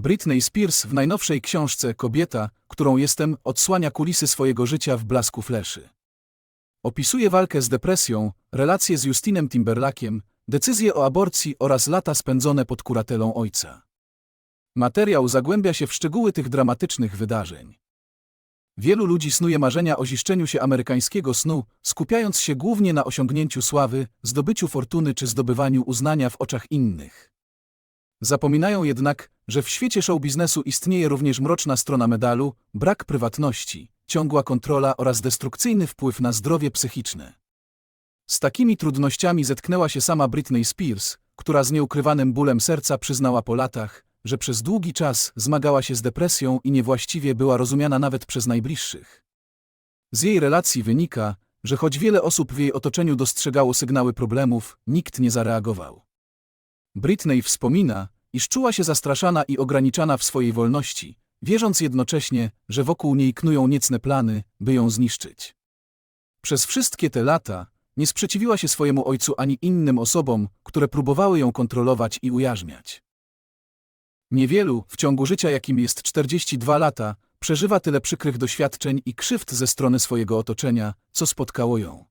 Britney Spears w najnowszej książce Kobieta, którą jestem, odsłania kulisy swojego życia w blasku fleszy. Opisuje walkę z depresją, relacje z Justinem Timberlakiem, decyzję o aborcji oraz lata spędzone pod kuratelą ojca. Materiał zagłębia się w szczegóły tych dramatycznych wydarzeń. Wielu ludzi snuje marzenia o ziszczeniu się amerykańskiego snu, skupiając się głównie na osiągnięciu sławy, zdobyciu fortuny czy zdobywaniu uznania w oczach innych. Zapominają jednak, że w świecie show biznesu istnieje również mroczna strona medalu, brak prywatności, ciągła kontrola oraz destrukcyjny wpływ na zdrowie psychiczne. Z takimi trudnościami zetknęła się sama Britney Spears, która z nieukrywanym bólem serca przyznała po latach, że przez długi czas zmagała się z depresją i niewłaściwie była rozumiana nawet przez najbliższych. Z jej relacji wynika, że choć wiele osób w jej otoczeniu dostrzegało sygnały problemów, nikt nie zareagował. Britney wspomina, iż czuła się zastraszana i ograniczana w swojej wolności, wierząc jednocześnie, że wokół niej knują niecne plany, by ją zniszczyć. Przez wszystkie te lata nie sprzeciwiła się swojemu ojcu ani innym osobom, które próbowały ją kontrolować i ujarzmiać. Niewielu, w ciągu życia jakim jest 42 lata, przeżywa tyle przykrych doświadczeń i krzywd ze strony swojego otoczenia, co spotkało ją.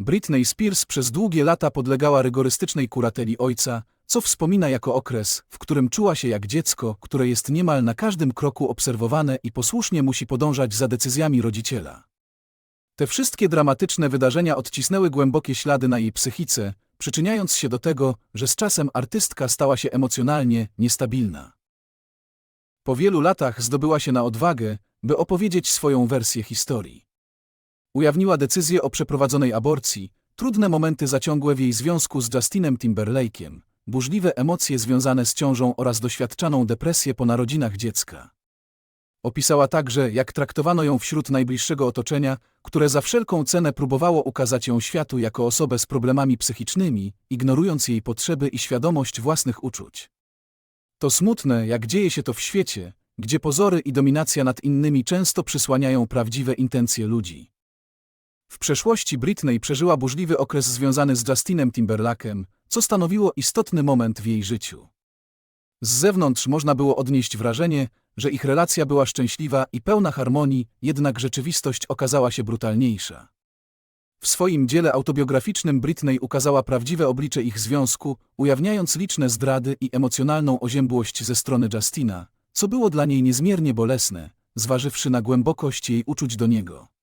Britney Spears przez długie lata podlegała rygorystycznej kurateli ojca, co wspomina jako okres, w którym czuła się jak dziecko, które jest niemal na każdym kroku obserwowane i posłusznie musi podążać za decyzjami rodziciela. Te wszystkie dramatyczne wydarzenia odcisnęły głębokie ślady na jej psychice, przyczyniając się do tego, że z czasem artystka stała się emocjonalnie niestabilna. Po wielu latach zdobyła się na odwagę, by opowiedzieć swoją wersję historii. Ujawniła decyzję o przeprowadzonej aborcji, trudne momenty zaciągłe w jej związku z Justinem Timberlake'em, burzliwe emocje związane z ciążą oraz doświadczaną depresję po narodzinach dziecka. Opisała także, jak traktowano ją wśród najbliższego otoczenia, które za wszelką cenę próbowało ukazać ją światu jako osobę z problemami psychicznymi, ignorując jej potrzeby i świadomość własnych uczuć. To smutne, jak dzieje się to w świecie, gdzie pozory i dominacja nad innymi często przysłaniają prawdziwe intencje ludzi. Przeszłości Britney przeżyła burzliwy okres związany z Justinem Timberlake'em, co stanowiło istotny moment w jej życiu. Z zewnątrz można było odnieść wrażenie, że ich relacja była szczęśliwa i pełna harmonii, jednak rzeczywistość okazała się brutalniejsza. W swoim dziele autobiograficznym Britney ukazała prawdziwe oblicze ich związku, ujawniając liczne zdrady i emocjonalną oziębłość ze strony Justina, co było dla niej niezmiernie bolesne, zważywszy na głębokość jej uczuć do niego.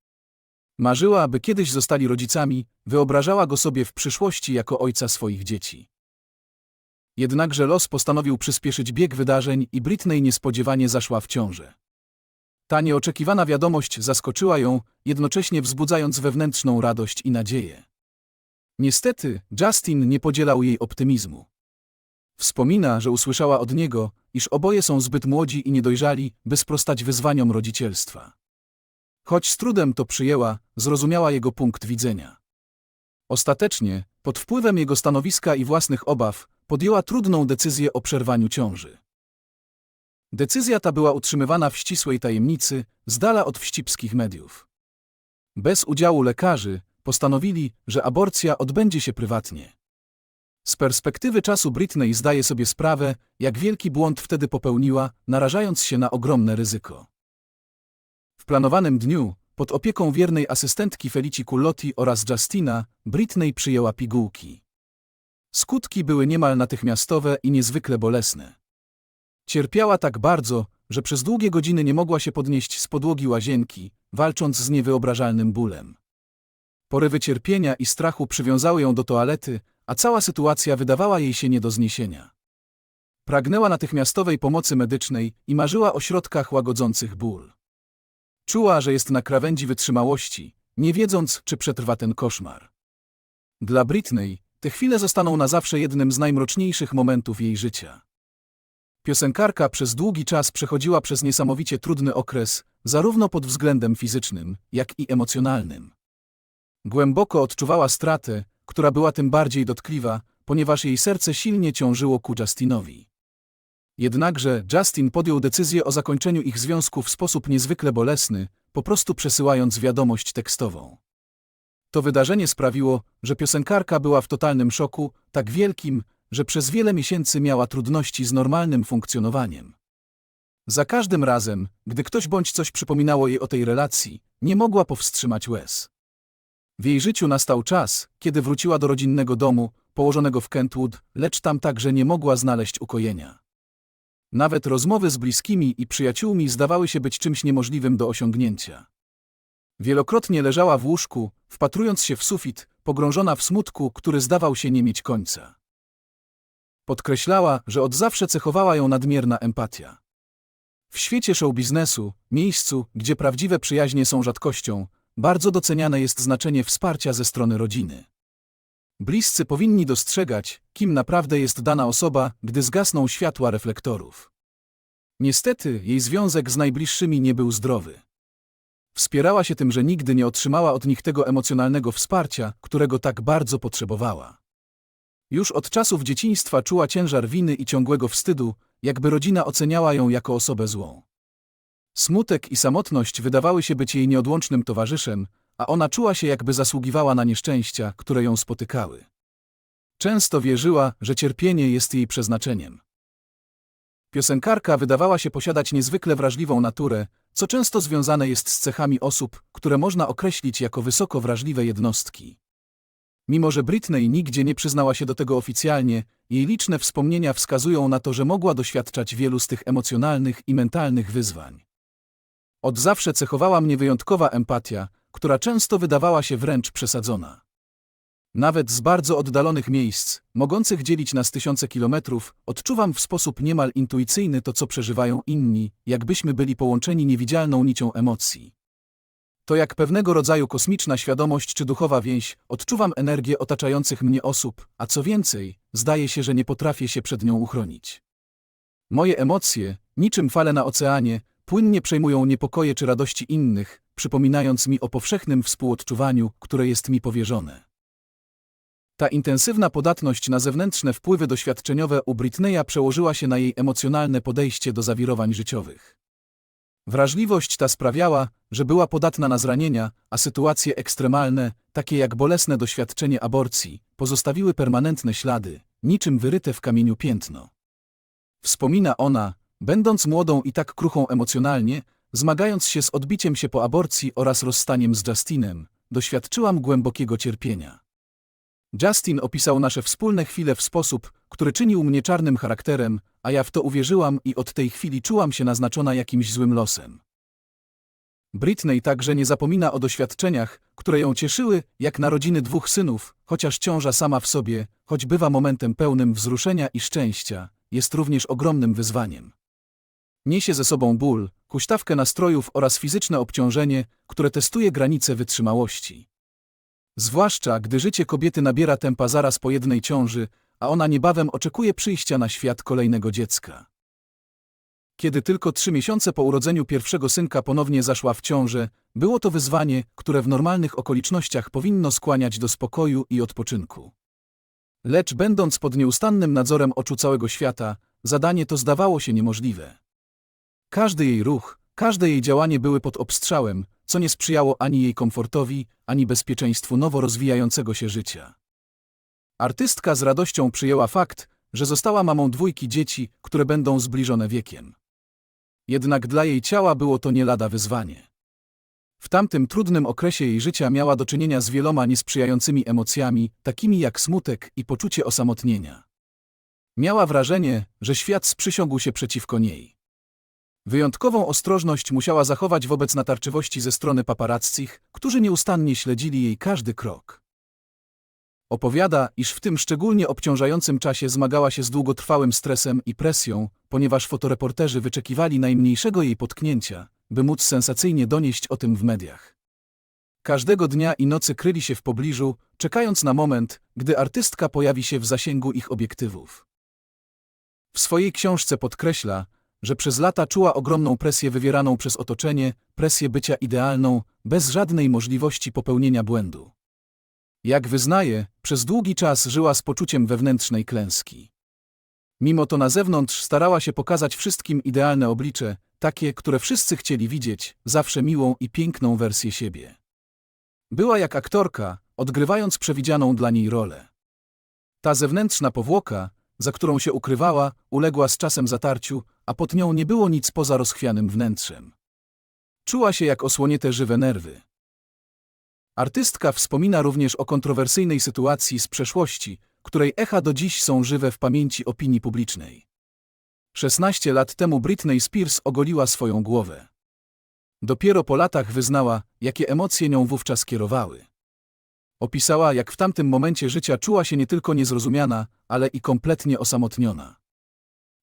Marzyła, aby kiedyś zostali rodzicami, wyobrażała go sobie w przyszłości jako ojca swoich dzieci. Jednakże los postanowił przyspieszyć bieg wydarzeń i Britney niespodziewanie zaszła w ciążę. Ta nieoczekiwana wiadomość zaskoczyła ją, jednocześnie wzbudzając wewnętrzną radość i nadzieję. Niestety, Justin nie podzielał jej optymizmu. Wspomina, że usłyszała od niego, iż oboje są zbyt młodzi i niedojrzali, by sprostać wyzwaniom rodzicielstwa. Choć z trudem to przyjęła, zrozumiała jego punkt widzenia. Ostatecznie, pod wpływem jego stanowiska i własnych obaw, podjęła trudną decyzję o przerwaniu ciąży. Decyzja ta była utrzymywana w ścisłej tajemnicy, z dala od wścibskich mediów. Bez udziału lekarzy postanowili, że aborcja odbędzie się prywatnie. Z perspektywy czasu Britney zdaje sobie sprawę, jak wielki błąd wtedy popełniła, narażając się na ogromne ryzyko. Planowanym dniu, pod opieką wiernej asystentki Felici Cullotti oraz Justina, Britney przyjęła pigułki. Skutki były niemal natychmiastowe i niezwykle bolesne. Cierpiała tak bardzo, że przez długie godziny nie mogła się podnieść z podłogi łazienki, walcząc z niewyobrażalnym bólem. Porywy cierpienia i strachu przywiązały ją do toalety, a cała sytuacja wydawała jej się nie do zniesienia. Pragnęła natychmiastowej pomocy medycznej i marzyła o środkach łagodzących ból. Czuła, że jest na krawędzi wytrzymałości, nie wiedząc, czy przetrwa ten koszmar. Dla Britney te chwile zostaną na zawsze jednym z najmroczniejszych momentów jej życia. Piosenkarka przez długi czas przechodziła przez niesamowicie trudny okres, zarówno pod względem fizycznym, jak i emocjonalnym. Głęboko odczuwała stratę, która była tym bardziej dotkliwa, ponieważ jej serce silnie ciążyło ku Justinowi. Jednakże Justin podjął decyzję o zakończeniu ich związku w sposób niezwykle bolesny, po prostu przesyłając wiadomość tekstową. To wydarzenie sprawiło, że piosenkarka była w totalnym szoku, tak wielkim, że przez wiele miesięcy miała trudności z normalnym funkcjonowaniem. Za każdym razem, gdy ktoś bądź coś przypominało jej o tej relacji, nie mogła powstrzymać łez. W jej życiu nastał czas, kiedy wróciła do rodzinnego domu, położonego w Kentwood, lecz tam także nie mogła znaleźć ukojenia. Nawet rozmowy z bliskimi i przyjaciółmi zdawały się być czymś niemożliwym do osiągnięcia. Wielokrotnie leżała w łóżku, wpatrując się w sufit, pogrążona w smutku, który zdawał się nie mieć końca. Podkreślała, że od zawsze cechowała ją nadmierna empatia. W świecie show biznesu, miejscu, gdzie prawdziwe przyjaźnie są rzadkością, bardzo doceniane jest znaczenie wsparcia ze strony rodziny. Bliscy powinni dostrzegać, kim naprawdę jest dana osoba, gdy zgasną światła reflektorów. Niestety, jej związek z najbliższymi nie był zdrowy. Wspierała się tym, że nigdy nie otrzymała od nich tego emocjonalnego wsparcia, którego tak bardzo potrzebowała. Już od czasów dzieciństwa czuła ciężar winy i ciągłego wstydu, jakby rodzina oceniała ją jako osobę złą. Smutek i samotność wydawały się być jej nieodłącznym towarzyszem, a ona czuła się jakby zasługiwała na nieszczęścia, które ją spotykały. Często wierzyła, że cierpienie jest jej przeznaczeniem. Piosenkarka wydawała się posiadać niezwykle wrażliwą naturę, co często związane jest z cechami osób, które można określić jako wysoko wrażliwe jednostki. Mimo, że Britney nigdzie nie przyznała się do tego oficjalnie, jej liczne wspomnienia wskazują na to, że mogła doświadczać wielu z tych emocjonalnych i mentalnych wyzwań. Od zawsze cechowała mnie wyjątkowa empatia, która często wydawała się wręcz przesadzona. Nawet z bardzo oddalonych miejsc, mogących dzielić nas tysiące kilometrów, odczuwam w sposób niemal intuicyjny to, co przeżywają inni, jakbyśmy byli połączeni niewidzialną nicią emocji. To jak pewnego rodzaju kosmiczna świadomość czy duchowa więź, odczuwam energię otaczających mnie osób, a co więcej, zdaje się, że nie potrafię się przed nią uchronić. Moje emocje, niczym fale na oceanie, płynnie przejmują niepokoje czy radości innych, przypominając mi o powszechnym współodczuwaniu, które jest mi powierzone. Ta intensywna podatność na zewnętrzne wpływy doświadczeniowe u Britneya przełożyła się na jej emocjonalne podejście do zawirowań życiowych. Wrażliwość ta sprawiała, że była podatna na zranienia, a sytuacje ekstremalne, takie jak bolesne doświadczenie aborcji, pozostawiły permanentne ślady, niczym wyryte w kamieniu piętno. Wspomina ona, będąc młodą i tak kruchą emocjonalnie, zmagając się z odbiciem się po aborcji oraz rozstaniem z Justinem, doświadczyłam głębokiego cierpienia. Justin opisał nasze wspólne chwile w sposób, który czynił mnie czarnym charakterem, a ja w to uwierzyłam i od tej chwili czułam się naznaczona jakimś złym losem. Britney także nie zapomina o doświadczeniach, które ją cieszyły, jak narodziny dwóch synów, chociaż ciąża sama w sobie, choć bywa momentem pełnym wzruszenia i szczęścia, jest również ogromnym wyzwaniem. Niesie ze sobą ból, huśtawkę nastrojów oraz fizyczne obciążenie, które testuje granice wytrzymałości. Zwłaszcza, gdy życie kobiety nabiera tempa zaraz po jednej ciąży, a ona niebawem oczekuje przyjścia na świat kolejnego dziecka. Kiedy tylko trzy miesiące po urodzeniu pierwszego synka ponownie zaszła w ciążę, było to wyzwanie, które w normalnych okolicznościach powinno skłaniać do spokoju i odpoczynku. Lecz będąc pod nieustannym nadzorem oczu całego świata, zadanie to zdawało się niemożliwe. Każdy jej ruch, każde jej działanie były pod obstrzałem, co nie sprzyjało ani jej komfortowi, ani bezpieczeństwu nowo rozwijającego się życia. Artystka z radością przyjęła fakt, że została mamą dwójki dzieci, które będą zbliżone wiekiem. Jednak dla jej ciała było to nie lada wyzwanie. W tamtym trudnym okresie jej życia miała do czynienia z wieloma niesprzyjającymi emocjami, takimi jak smutek i poczucie osamotnienia. Miała wrażenie, że świat sprzysiągł się przeciwko niej. Wyjątkową ostrożność musiała zachować wobec natarczywości ze strony paparazzich, którzy nieustannie śledzili jej każdy krok. Opowiada, iż w tym szczególnie obciążającym czasie zmagała się z długotrwałym stresem i presją, ponieważ fotoreporterzy wyczekiwali najmniejszego jej potknięcia, by móc sensacyjnie donieść o tym w mediach. Każdego dnia i nocy kryli się w pobliżu, czekając na moment, gdy artystka pojawi się w zasięgu ich obiektywów. W swojej książce podkreśla, że przez lata czuła ogromną presję wywieraną przez otoczenie, presję bycia idealną, bez żadnej możliwości popełnienia błędu. Jak wyznaje, przez długi czas żyła z poczuciem wewnętrznej klęski. Mimo to na zewnątrz starała się pokazać wszystkim idealne oblicze, takie, które wszyscy chcieli widzieć, zawsze miłą i piękną wersję siebie. Była jak aktorka, odgrywając przewidzianą dla niej rolę. Ta zewnętrzna powłoka, za którą się ukrywała, uległa z czasem zatarciu, a pod nią nie było nic poza rozchwianym wnętrzem. Czuła się jak osłonięte żywe nerwy. Artystka wspomina również o kontrowersyjnej sytuacji z przeszłości, której echa do dziś są żywe w pamięci opinii publicznej. 16 lat temu Britney Spears ogoliła swoją głowę. Dopiero po latach wyznała, jakie emocje nią wówczas kierowały. Opisała, jak w tamtym momencie życia czuła się nie tylko niezrozumiana, ale i kompletnie osamotniona.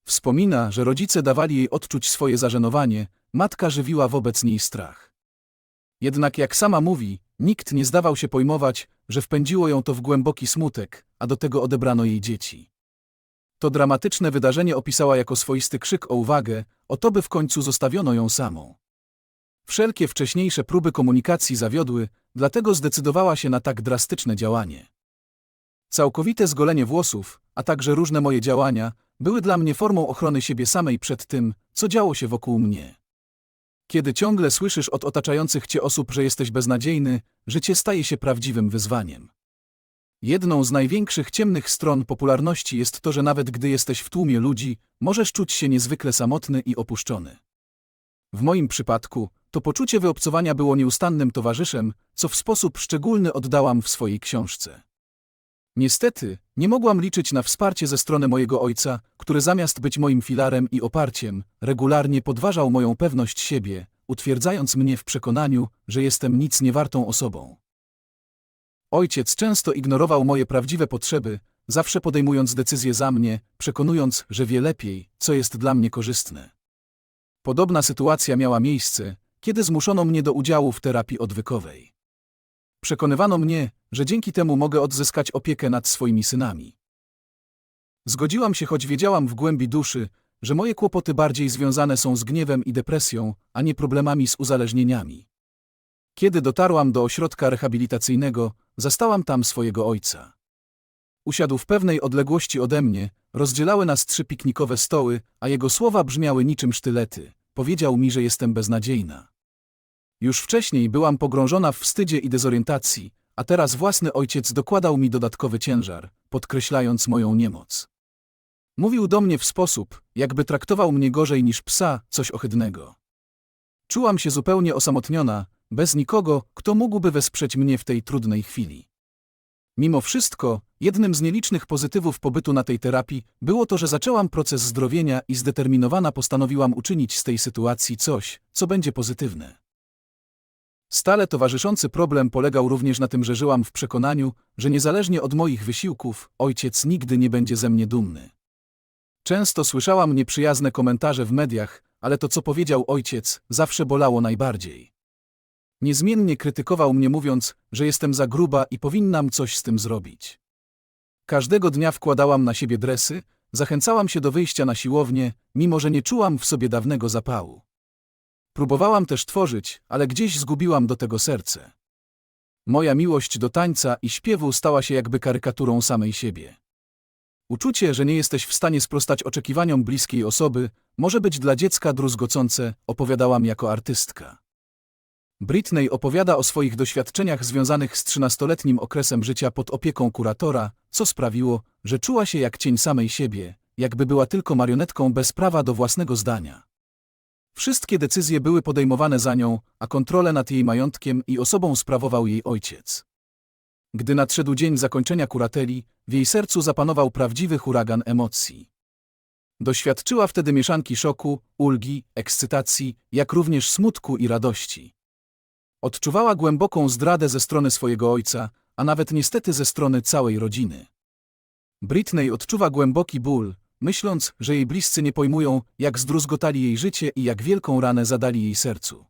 Wspomina, że rodzice dawali jej odczuć swoje zażenowanie, matka żywiła wobec niej strach. Jednak jak sama mówi, nikt nie zdawał się pojmować, że wpędziło ją to w głęboki smutek, a do tego odebrano jej dzieci. To dramatyczne wydarzenie opisała jako swoisty krzyk o uwagę, o to by w końcu zostawiono ją samą. Wszelkie wcześniejsze próby komunikacji zawiodły, dlatego zdecydowała się na tak drastyczne działanie. Całkowite zgolenie włosów, a także różne moje działania, były dla mnie formą ochrony siebie samej przed tym, co działo się wokół mnie. Kiedy ciągle słyszysz od otaczających cię osób, że jesteś beznadziejny, życie staje się prawdziwym wyzwaniem. Jedną z największych ciemnych stron popularności jest to, że nawet gdy jesteś w tłumie ludzi, możesz czuć się niezwykle samotny i opuszczony. W moim przypadku, to poczucie wyobcowania było nieustannym towarzyszem, co w sposób szczególny oddałam w swojej książce. Niestety, nie mogłam liczyć na wsparcie ze strony mojego ojca, który zamiast być moim filarem i oparciem, regularnie podważał moją pewność siebie, utwierdzając mnie w przekonaniu, że jestem nic niewartą osobą. Ojciec często ignorował moje prawdziwe potrzeby, zawsze podejmując decyzje za mnie, przekonując, że wie lepiej, co jest dla mnie korzystne. Podobna sytuacja miała miejsce, kiedy zmuszono mnie do udziału w terapii odwykowej. Przekonywano mnie, że dzięki temu mogę odzyskać opiekę nad swoimi synami. Zgodziłam się, choć wiedziałam w głębi duszy, że moje kłopoty bardziej związane są z gniewem i depresją, a nie problemami z uzależnieniami. Kiedy dotarłam do ośrodka rehabilitacyjnego, zastałam tam swojego ojca. Usiadł w pewnej odległości ode mnie, rozdzielały nas trzy piknikowe stoły, a jego słowa brzmiały niczym sztylety. Powiedział mi, że jestem beznadziejna. Już wcześniej byłam pogrążona w wstydzie i dezorientacji, a teraz własny ojciec dokładał mi dodatkowy ciężar, podkreślając moją niemoc. Mówił do mnie w sposób, jakby traktował mnie gorzej niż psa, coś ohydnego. Czułam się zupełnie osamotniona, bez nikogo, kto mógłby wesprzeć mnie w tej trudnej chwili. Mimo wszystko, jednym z nielicznych pozytywów pobytu na tej terapii było to, że zaczęłam proces zdrowienia i zdeterminowana postanowiłam uczynić z tej sytuacji coś, co będzie pozytywne. Stale towarzyszący problem polegał również na tym, że żyłam w przekonaniu, że niezależnie od moich wysiłków, ojciec nigdy nie będzie ze mnie dumny. Często słyszałam nieprzyjazne komentarze w mediach, ale to, co powiedział ojciec, zawsze bolało najbardziej. Niezmiennie krytykował mnie, mówiąc, że jestem za gruba i powinnam coś z tym zrobić. Każdego dnia wkładałam na siebie dresy, zachęcałam się do wyjścia na siłownię, mimo że nie czułam w sobie dawnego zapału. Próbowałam też tworzyć, ale gdzieś zgubiłam do tego serce. Moja miłość do tańca i śpiewu stała się jakby karykaturą samej siebie. Uczucie, że nie jesteś w stanie sprostać oczekiwaniom bliskiej osoby, może być dla dziecka druzgocące, opowiadałam jako artystka. Britney opowiada o swoich doświadczeniach związanych z trzynastoletnim okresem życia pod opieką kuratora, co sprawiło, że czuła się jak cień samej siebie, jakby była tylko marionetką bez prawa do własnego zdania. Wszystkie decyzje były podejmowane za nią, a kontrolę nad jej majątkiem i osobą sprawował jej ojciec. Gdy nadszedł dzień zakończenia kurateli, w jej sercu zapanował prawdziwy huragan emocji. Doświadczyła wtedy mieszanki szoku, ulgi, ekscytacji, jak również smutku i radości. Odczuwała głęboką zdradę ze strony swojego ojca, a nawet niestety ze strony całej rodziny. Britney odczuwa głęboki ból, myśląc, że jej bliscy nie pojmują, jak zdruzgotali jej życie i jak wielką ranę zadali jej sercu.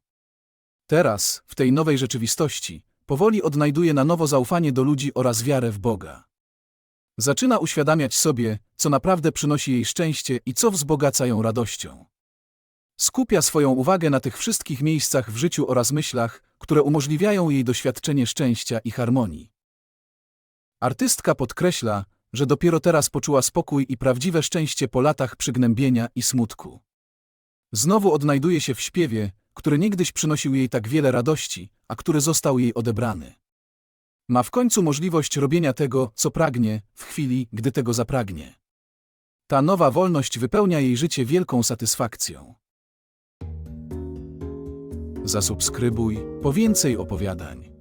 Teraz, w tej nowej rzeczywistości, powoli odnajduje na nowo zaufanie do ludzi oraz wiarę w Boga. Zaczyna uświadamiać sobie, co naprawdę przynosi jej szczęście i co wzbogaca ją radością. Skupia swoją uwagę na tych wszystkich miejscach w życiu oraz myślach, które umożliwiają jej doświadczenie szczęścia i harmonii. Artystka podkreśla, że dopiero teraz poczuła spokój i prawdziwe szczęście po latach przygnębienia i smutku. Znowu odnajduje się w śpiewie, który niegdyś przynosił jej tak wiele radości, a który został jej odebrany. Ma w końcu możliwość robienia tego, co pragnie, w chwili, gdy tego zapragnie. Ta nowa wolność wypełnia jej życie wielką satysfakcją. Zasubskrybuj po więcej opowiadań.